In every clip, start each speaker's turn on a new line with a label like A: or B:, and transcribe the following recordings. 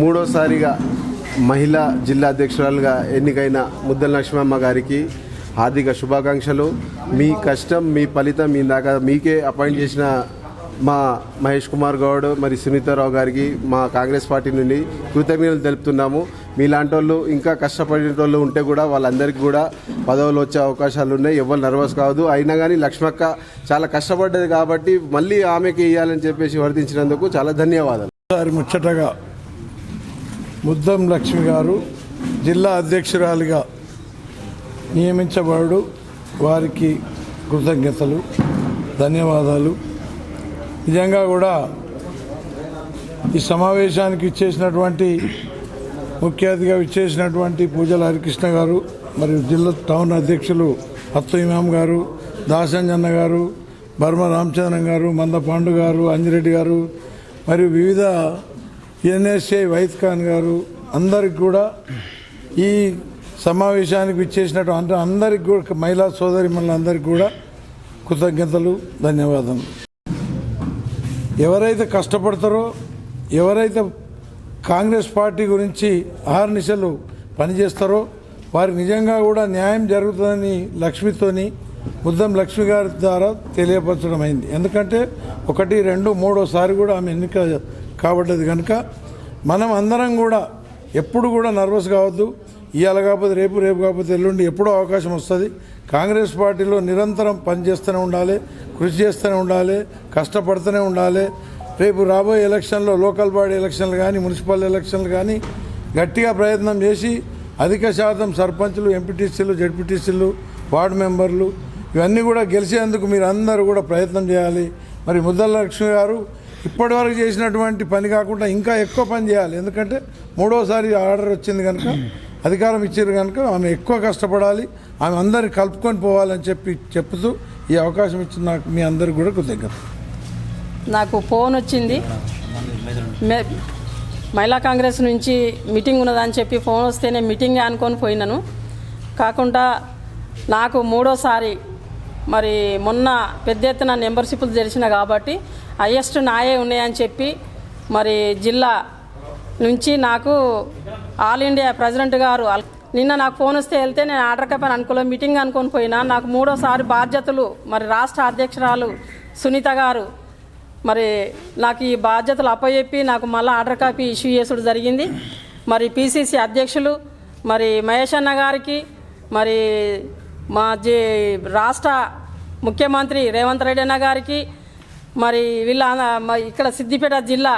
A: మూడోసారిగా మహిళా జిల్లా అధ్యక్షురాలుగా ఎన్నికైన ముద్దల లక్ష్మమ్మ గారికి హార్దిక శుభాకాంక్షలు. మీ కష్టం మీ ఫలితం మీ దాకా మీకే అపాయింట్ చేసిన మా మహేష్ కుమార్ గౌడ్ మరి సునీతారావు గారికి మా కాంగ్రెస్ పార్టీ నుండి కృతజ్ఞతలు తెలుపుతున్నాము. మీలాంటి వాళ్ళు ఇంకా కష్టపడిన వాళ్ళు ఉంటే కూడా వాళ్ళందరికీ కూడా పదవులు వచ్చే అవకాశాలు ఉన్నాయి. ఎవరు నర్వస్ కావద్దు. అయినా కానీ లక్ష్మక్క చాలా కష్టపడ్డది కాబట్టి మళ్ళీ ఆమెకి ఇవ్వాలని చెప్పేసి వర్తించినందుకు చాలా ధన్యవాదాలు.
B: ముచ్చటగా ముద్దం లక్ష్మి గారు జిల్లా అధ్యక్షురాలిగా నియమించబడు వారికి కృతజ్ఞతలు ధన్యవాదాలు. నిజంగా కూడా ఈ సమావేశానికి ఇచ్చేసినటువంటి ముఖ్య అతిథిగా ఇచ్చేసినటువంటి పూజల హరికృష్ణ గారు మరియు జిల్లా టౌన్ అధ్యక్షులు అత్తు ఇమాం గారు దాసంజన్న గారు బర్మ రామచంద్రం గారు మంద పాండు గారు అంజిరెడ్డి గారు మరియు వివిధ ఎన్ఎస్ఏ వైస్ ఖాన్ గారు అందరికి కూడా ఈ సమావేశానికి ఇచ్చేసినట్టు అంటే అందరికి కూడా మహిళా సోదరి అందరికి కూడా కృతజ్ఞతలు ధన్యవాదాలు ఎవరైతే కష్టపడతారో ఎవరైతే కాంగ్రెస్ పార్టీ గురించి ఆహర్నిశలు పనిచేస్తారో వారి నిజంగా కూడా న్యాయం జరుగుతుందని లక్ష్మితోని ముద్దం లక్ష్మి గారి ద్వారా తెలియపరచడం అయింది ఎందుకంటే ఒకటి రెండు మూడోసారి కూడా ఆమె ఎన్నిక కాబట్టి కనుక మనం అందరం కూడా ఎప్పుడు కూడా నర్వస్ కావద్దు. ఇవాళ కాకపోతే రేపు రేపు కాకపోతే ఎల్లుండి ఎప్పుడో అవకాశం వస్తుంది. కాంగ్రెస్ పార్టీలో నిరంతరం పనిచేస్తూనే ఉండాలి కృషి చేస్తూనే ఉండాలి కష్టపడుతూనే ఉండాలి. రేపు రాబోయే ఎలక్షన్లో లోకల్ బాడీ ఎలక్షన్లు కానీ మున్సిపల్ ఎలక్షన్లు కానీ గట్టిగా ప్రయత్నం చేసి అధిక శాతం సర్పంచ్లు ఎంపీటీసీలు జడ్పీటీసీలు వార్డు మెంబర్లు ఇవన్నీ కూడా గెలిచేందుకు మీరు అందరూ కూడా ప్రయత్నం చేయాలి. మరి ముద్దల లక్ష్మి గారు ఇప్పటివరకు చేసినటువంటి పని కాకుండా ఇంకా ఎక్కువ పని చేయాలి. ఎందుకంటే మూడోసారి ఆర్డర్ వచ్చింది కనుక అధికారం ఇచ్చారు కనుక ఆమె ఎక్కువ కష్టపడాలి. ఆమె అందరిని కలుపుకొని పోవాలని చెప్పి చెప్తూ ఈ అవకాశం ఇచ్చిన నాకు మీ అందరికి కూడా కృతజ్ఞత
C: నాకు ఫోన్ వచ్చింది. మే- మహిళా కాంగ్రెస్ నుంచి మీటింగ్ ఉన్నదని చెప్పి ఫోన్ వస్తేనే మీటింగ్ అనుకొని పోయినాను. కాకుండా నాకు మూడోసారి మరి మొన్న పెద్ద ఎత్తున మెంబర్షిప్లు తెలిసిన కాబట్టి హయ్యెస్ట్ నాయే ఉన్నాయని చెప్పి మరి జిల్లా నుంచి నాకు ఆల్ ఇండియా ప్రెసిడెంట్ గారు నిన్న నాకు ఫోన్ వస్తే వెళ్తే నేను ఆర్డర్ కప్పని అనుకోలే మీటింగ్ అనుకొని పోయినా. నాకు మూడోసారి బాధ్యతలు మరి రాష్ట్ర అధ్యక్షురాలు సునీత గారు మరి నాకు ఈ బాధ్యతలు అప్పచెప్పి నాకు మళ్ళీ ఆర్డర్ కాపీ ఇష్యూ చేసుడు జరిగింది. మరి పిసిసి అధ్యక్షులు మరి మహేష్ అన్న గారికి మరి మా జే రాష్ట్ర ముఖ్యమంత్రి రేవంత్ రెడ్డి అన్న గారికి మరి వీళ్ళ ఇక్కడ సిద్దిపేట జిల్లా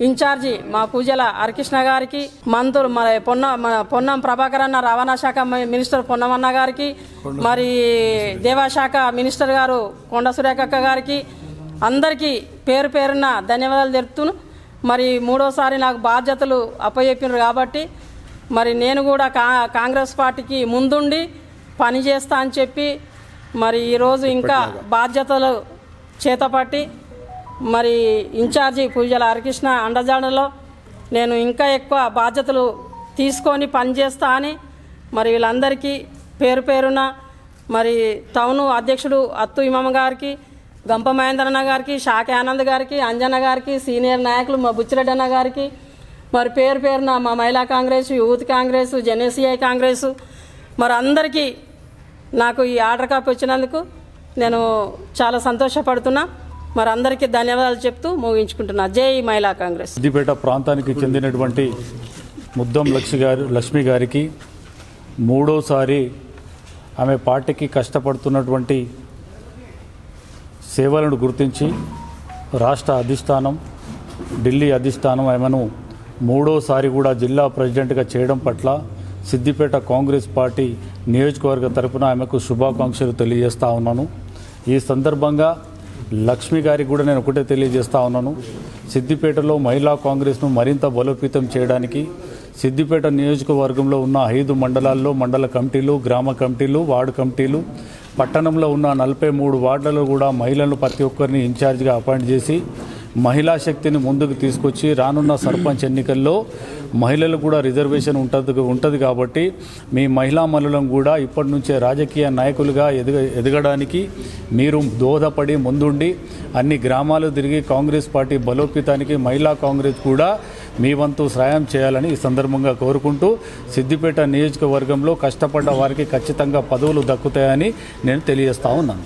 C: ఇన్ఛార్జి మా పూజల హరికృష్ణ గారికి మంత్రులు మరి పొన్న మన పొన్నం ప్రభాకర్ అన్న రవాణా శాఖ మినిస్టర్ పొన్నమన్న గారికి మరి దేవాశాఖ మినిస్టర్ గారు కొండ సురేఖక్క గారికి అందరికీ పేరు పేరున ధన్యవాదాలు తెలుపుతూను. మరి మూడోసారి నాకు బాధ్యతలు అప్పచెప్పినారు కాబట్టి మరి నేను కూడా కా కాంగ్రెస్ పార్టీకి ముందుండి పని చేస్తా అని చెప్పి మరి ఈరోజు ఇంకా బాధ్యతలు చేతపట్టి మరి ఇన్ఛార్జి పూజల హరికృష్ణ అండజాడలో నేను ఇంకా ఎక్కువ బాధ్యతలు తీసుకొని పనిచేస్తా అని మరి వీళ్ళందరికీ పేరు పేరున మరి టౌను అధ్యక్షుడు అత్తు ఇమమ్మ గారికి గంప మహేంద్రన్న గారికి షాకి ఆనంద్ గారికి అంజన్న గారికి సీనియర్ నాయకులు మా బుచ్చిరెడ్డన్న గారికి మరి పేరు పేరున మా మహిళా కాంగ్రెస్ యూత్ కాంగ్రెస్ జనసీఐ కాంగ్రెస్ మరి అందరికీ నాకు ఈ ఆర్డర్ కాపీ వచ్చినందుకు నేను చాలా సంతోషపడుతున్నా. మరి అందరికీ ధన్యవాదాలు చెప్తూ ముగించుకుంటున్నా. జై మహిళా కాంగ్రెస్.
D: సిద్దిపేట ప్రాంతానికి చెందినటువంటి ముద్దం లక్ష్మి గారు లక్ష్మి గారికి మూడోసారి ఆమె పార్టీకి కష్టపడుతున్నటువంటి సేవలను గుర్తించి రాష్ట్ర అధిష్టానం ఢిల్లీ అధిష్టానం ఆమెను మూడోసారి కూడా జిల్లా ప్రెసిడెంట్గా చేయడం పట్ల సిద్దిపేట కాంగ్రెస్ పార్టీ నియోజకవర్గ తరపున ఆమెకు శుభాకాంక్షలు తెలియజేస్తా ఉన్నాను. ఈ సందర్భంగా లక్ష్మి గారికి కూడా నేను ఒకటే తెలియజేస్తా ఉన్నాను. సిద్దిపేటలో మహిళా కాంగ్రెస్ను మరింత బలోపేతం చేయడానికి సిద్దిపేట నియోజకవర్గంలో ఉన్న ఐదు మండలాల్లో మండల కమిటీలు గ్రామ కమిటీలు వార్డు కమిటీలు పట్టణంలో ఉన్న నలభై మూడు వార్డులలో కూడా మహిళలను ప్రతి ఒక్కరిని ఇన్ఛార్జ్గా అపాయింట్ చేసి మహిళా శక్తిని ముందుకు తీసుకొచ్చి రానున్న సర్పంచ్ ఎన్నికల్లో మహిళలు కూడా రిజర్వేషన్ ఉంటుంది ఉంటుంది కాబట్టి మీ మహిళా మనులను కూడా ఇప్పటి నుంచే రాజకీయ నాయకులుగా ఎదుగ ఎదగడానికి మీరు దోహదపడి ముందుండి అన్ని గ్రామాలు తిరిగి కాంగ్రెస్ పార్టీ బలోపేతానికి మహిళా కాంగ్రెస్ కూడా మీ వంతు సాయం చేయాలని ఈ సందర్భంగా కోరుకుంటూ సిద్దిపేట నియోజకవర్గంలో కష్టపడ్డ వారికి ఖచ్చితంగా పదవులు దక్కుతాయని నేను తెలియజేస్తా ఉన్నాను.